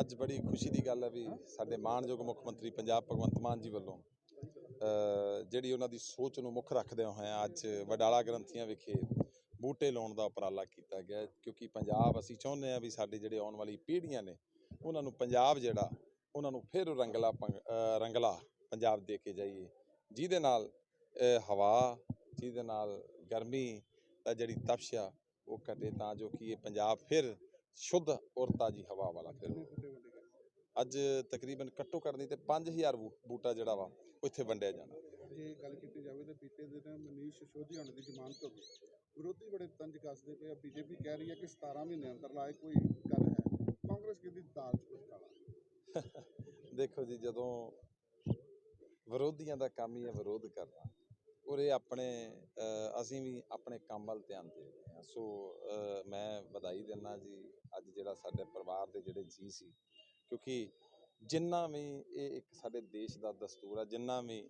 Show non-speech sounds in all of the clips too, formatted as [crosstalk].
ਅੱਜ ਬੜੀ ਖੁਸ਼ੀ ਦੀ ਗੱਲ ਹੈ ਵੀ ਸਾਡੇ ਮਾਣਯੋਗ ਮੁੱਖ ਮੰਤਰੀ ਪੰਜਾਬ ਭਗਵੰਤ ਮਾਨ ਜੀ ਵੱਲੋਂ ਜਿਹੜੀ ਉਹਨਾਂ ਦੀ ਸੋਚ ਨੂੰ ਮੁੱਖ ਰੱਖਦਿਆਂ ਹੋਇਆਂ ਅੱਜ ਵਡਾਲਾ ਗ੍ਰੰਥੀਆਂ ਵਿਖੇ ਬੂਟੇ ਲਾਉਣ ਦਾ ਉਪਰਾਲਾ ਕੀਤਾ ਗਿਆ ਕਿਉਂਕਿ ਪੰਜਾਬ ਅਸੀਂ ਚਾਹੁੰਦੇ ਹਾਂ ਵੀ ਸਾਡੇ ਜਿਹੜੇ ਆਉਣ ਵਾਲੀ ਪੀੜ੍ਹੀਆਂ ਨੇ, ਉਹਨਾਂ ਨੂੰ ਪੰਜਾਬ ਜਿਹੜਾ, ਉਹਨਾਂ ਨੂੰ ਫਿਰ ਰੰਗਲਾ ਪੰਗ- ਰੰਗਲਾ ਪੰਜਾਬ ਦੇ ਕੇ ਜਾਈਏ। ਜਿਹਦੇ ਨਾਲ ਹਵਾ, ਜਿਹਦੇ ਨਾਲ ਗਰਮੀ ਦਾ ਜਿਹੜੀ ਤਪਸ਼ ਆ, ਉਹ ਘਟੇ ਤਾਂ ਜੋ ਕਿ ਇਹ ਪੰਜਾਬ ਫਿਰ ਸ਼ੁੱਧ ਔਰ ਤਾਜੀ ਹਵਾ ਵਾਲਾ ਗਏ ਅੱਜ ਤਕਰੀਬਨ ਘੱਟੋ ਘੱਟ ਨਹੀਂ ਤੇ 5000 ਬੂ- ਬੂਟਾ ਜਿਹੜਾ ਵਾ ਉਹ ਇੱਥੇ ਵੰਡਿਆ ਜਾਣਾ। ਜੇ ਗੱਲ ਕੀਤੀ ਜਾਵੇ ਤਾਂ ਬੀਤੇ ਦਿਨ ਮਨੀਸ਼ ਸਿਸੋਦੀਆ ਹੋਣ ਦੀ ਜ਼ਮਾਨਤ ਹੋ ਗਈ। ਵਿਰੋਧੀ ਬੜੇ ਤੰਜ ਕੱਸਦੇ ਪਏ ਆ। ਬੀਜੇਪੀ ਕਹਿ ਰਹੀ ਹੈ ਕਿ 17 ਮਹੀਨੇ ਅੰਦਰ ਲਾਏ ਕੋਈ ਗੱਲ ਹੈ। ਕਾਂਗਰਸ ਕਹਿੰਦੀ ਦਾਲ ਚ ਕੁਝ [laughs] ਦੇਖੋ ਜੀ ਜਦੋਂ ਵਿਰੋਧੀਆਂ ਦਾ ਕੰਮ ਹੀ ਹੈ ਵਿਰੋਧ ਕਰਨਾ ਔਰ ਇਹ ਆਪਣੇ ਅਸੀਂ ਵੀ ਆਪਣੇ ਕੰਮ ਵੱਲ ਧਿਆਨ ਦੇ ਰਹੇ ਹਾਂ। ਸੋ ਮੈਂ ਵਧਾਈ ਦਿੰਦਾ ਜੀ ਅੱਜ ਜਿਹੜਾ ਸਾਡੇ ਪਰਿਵਾਰ ਦੇ ਜਿਹੜੇ ਜੀ ਸੀ, ਕਿਉਂਕਿ ਜਿੰਨਾ ਵੀ ਇਹ ਇੱਕ ਸਾਡੇ ਦੇਸ਼ ਦਾ ਦਸਤੂਰ ਆ, ਜਿੰਨਾ ਵੀ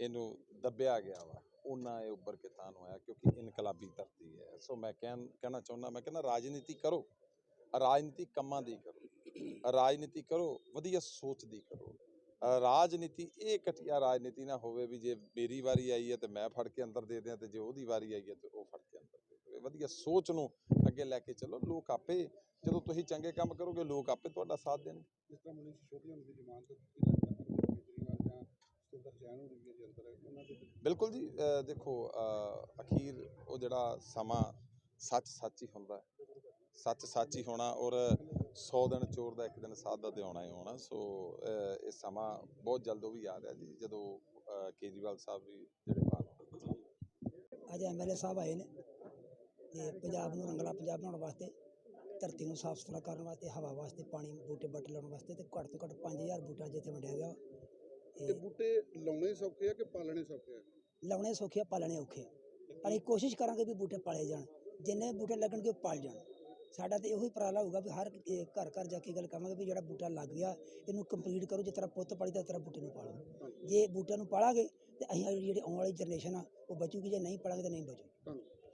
ਇਹਨੂੰ ਦੱਬਿਆ ਗਿਆ ਵਾ ਉਹਨਾਂ ਇਹ ਉੱਭਰ ਕੇ ਤਾਂ ਨੂੰ ਕਿਉਂਕਿ ਇਨਕਲਾਬੀ ਧਰਤੀ ਹੈ। ਸੋ ਮੈਂ ਕਹਿਣ, ਕਹਿਣਾ ਚਾਹੁੰਦਾ, ਮੈਂ ਕਹਿੰਦਾ ਰਾਜਨੀਤੀ ਕਰੋ, ਰਾਜਨੀਤੀ ਕੰਮਾਂ ਦੀ ਕਰੋ, ਰਾਜਨੀਤੀ ਕਰੋ, ਵਧੀਆ ਸੋਚ ਦੀ ਕਰੋ। ਰਾਜਨੀਤੀ ਇਹ ਘਟੀਆ ਰਾਜਨੀਤੀ ਨਾ ਹੋਵੇ ਵੀ ਜੇ ਮੇਰੀ ਵਾਰੀ ਆਈ ਹੈ ਤੇ ਮੈਂ ਫੜ ਕੇ ਅੰਦਰ ਦੇ ਦਿਆਂ ਤੇ ਜੇ ਉਹਦੀ ਵਾਰੀ ਆਈ ਹੈ ਤੇ ਉਹ ਫੜ ਕੇ ਅੰਦਰ ਦੇ ਦੇਵੇ। ਵਧੀਆ ਸੋਚ ਨੂੰ ਅੱਗੇ ਲੈ ਕੇ ਚੱਲੋ, ਲੋਕ ਆਪੇ ਜਦੋਂ ਤੁਸੀਂ ਚੰਗੇ ਕੰਮ ਕਰੋਗੇ ਲੋਕ ਆਪੇ ਤੁਹਾਡਾ ਸਾਥ ਦੇਣਗੇ। ਜਿਸ ਤਰ੍ਹਾਂ ਮਨੀਸ਼ ਸਿਸੋਦੀਆ ਹੋਣ ਦੀ ਜ਼ਮਾਨਤ ਕੀ ਲੱਗਦਾ ਕੇਜਰੀਵਾਲ ਜਾਂ ਸਤਿੰਦਰ ਜੈਨ ਹੋਣੀ ਵੀ ਅੰਦਰ ਹੈ ਉਹਨਾਂ ਦੇ ਵਿੱਚ। ਬਿਲਕੁਲ ਜੀ ਦੇਖੋ ਅਖੀਰ ਉਹ ਜਿਹੜਾ ਸਮਾਂ ਸੱਚ ਸੱਚ ਹੀ ਹੁੰਦਾ ਹੈ। ਸੱਚ ਸੱਚ ਹੀ ਹੋਣਾ ਔਰ 100 ਦਿਨ ਚੋਰ ਦਾ ਇੱਕ ਦਿਨ ਸਾਧ ਦਾ ਤੇ ਆਉਣਾ ਹੀ ਆਉਣਾ ਸੋ ਇਹ ਸਮਾਂ ਬਹੁਤ ਜਲਦ ਉਹ ਵੀ ਆ ਰਿਹਾ ਜੀ ਜਦੋਂ ਅ, ਕੇਜਰੀਵਾਲ ਸਾਹਿਬ ਵੀ ਜਿਹੜੇ ਬਾਹਰ ਅੱਜ ਐਮਐਲਏ ਸਾਹਿਬ ਆਏ ਨੇ ਤੇ ਪੰਜਾਬ ਨੂੰ ਰੰਗਲਾ ਪੰਜਾਬ ਬਣਾਉਣ ਵਾਸਤੇ। ਧਰਤੀ ਨੂੰ ਸਾਫ਼ ਸੁਥਰਾ ਕਰਨ ਵਾਸਤੇ ਹਵਾ ਵਾਸਤੇ ਪਾਣੀ ਬੂਟੇ ਬੱਟ ਲਾਉਣ ਵਾਸਤੇ ਤੇ ਘੱਟ ਤੋਂ ਘੱਟ 5000 ਬੂਟਾ ਜਿੱਥੇ ਵੰਡਿਆ ਗਿਆ। ਤੇ ਬੂਟੇ ਲਾਉਣੇ ਸੌਖੇ ਆ ਕਿ ਪਾਲਣੇ ਸੌਖੇ ਆ? ਲਾਉਣੇ ਸੌਖੇ ਆ, ਪਾਲਣੇ ਔਖੇ। ਪਰ ਅਸੀਂ ਕੋਸ਼ਿਸ਼ ਕਰਾਂਗੇ ਵੀ ਬੂਟੇ ਪਾਲੇ ਜਾਣ। ਜਿੰਨੇ ਬੂਟੇ ਲੱਗਣਗੇ ਉਹ ਪਾਲ ਜਾਣ। ਸਾਡਾ ਤੇ ਇਹੋ ਹੀ ਉਪਰਾਲਾ ਹੋਊਗਾ ਵੀ ਹਰ ਘਰ ਘਰ ਜਾ ਕੇ ਗੱਲ ਕਰਾਂਗੇ ਵੀ ਜਿਹੜਾ ਬੂਟਾ ਲੱਗ ਗਿਆ ਇਹਨੂੰ ਕੰਪਲੀਟ ਕਰੋ ਜਿਸ ਤਰ੍ਹਾਂ ਪੁੱਤ ਪਾਲੀ ਦਾ ਤਰ੍ਹਾਂ ਬੂਟੇ ਨੂੰ ਪਾਲੋ। ਜੇ ਬੂਟਿਆਂ ਨੂੰ ਪਾਲਾਂਗੇ ਤੇ ਅਸੀਂ ਜਿਹੜੀ ਆਉਣ ਵਾਲੀ ਜਨਰੇਸ਼ਨ ਆ ਉਹ ਬਚੂਗੀ ਜੇ ਨਹੀਂ ਪਾਲਾਂਗੇ ਤਾਂ ਨਹੀਂ ਬਚੂਗੀ।